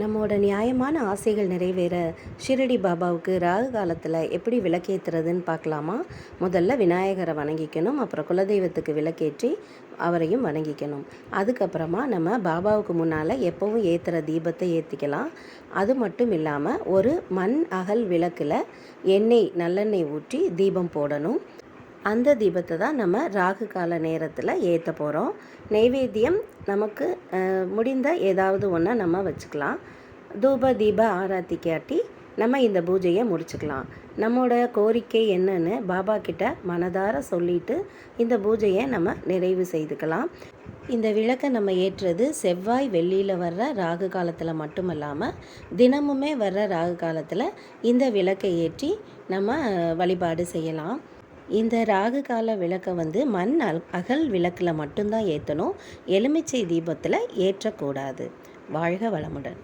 நம்மளோட நியாயமான ஆசைகள் நிறைவேற ஷிரடி பாபாவுக்கு ராகு காலத்தில் எப்படி விளக்கேற்றுறதுன்னு பார்க்கலாமா? முதல்ல விநாயகரை வணங்கிக்கணும் அப்புறம் குலதெய்வத்துக்கு விளக்கேற்றி அவரையும் வணங்கிக்கணும். அதுக்கப்புறமா நம்ம பாபாவுக்கு முன்னால் எப்போவும் ஏற்றுற தீபத்தை ஏற்றிக்கலாம் அது மட்டும் இல்லாமல் ஒரு மண் அகல் விளக்கில் எண்ணெய் நல்லெண்ணெய் ஊற்றி தீபம் போடணும். அந்த தீபத்தை தான் நம்ம ராகு கால நேரத்தில் ஏற்ற போகிறோம் நெய்வேத்தியம் நமக்கு முடிந்த ஏதாவது ஒன்றை நம்ம வச்சுக்கலாம். தூப தீப ஆராத்தி காட்டி நம்ம இந்த பூஜையை முடிச்சுக்கலாம். நம்மளோட கோரிக்கை என்னன்னு பாபா கிட்ட மனதார சொல்லிட்டு இந்த பூஜையை நம்ம நிறைவு செய்துக்கலாம். இந்த விளக்கை நம்ம ஏற்றுறது செவ்வாய் வெள்ளியில் வர்ற ராகு காலத்தில் மட்டுமல்லாமல் தினமுமே வர்ற ராகு காலத்தில் இந்த விளக்கை ஏற்றி நம்ம வழிபாடு செய்யலாம். இந்த ராகு கால விளக்கை வந்து மண் அல் அகல் விளக்கில் மட்டும்தான் ஏற்றணும் எலுமிச்சை தீபத்தில் ஏற்றக்கூடாது. வாழ்க வளமுடன்.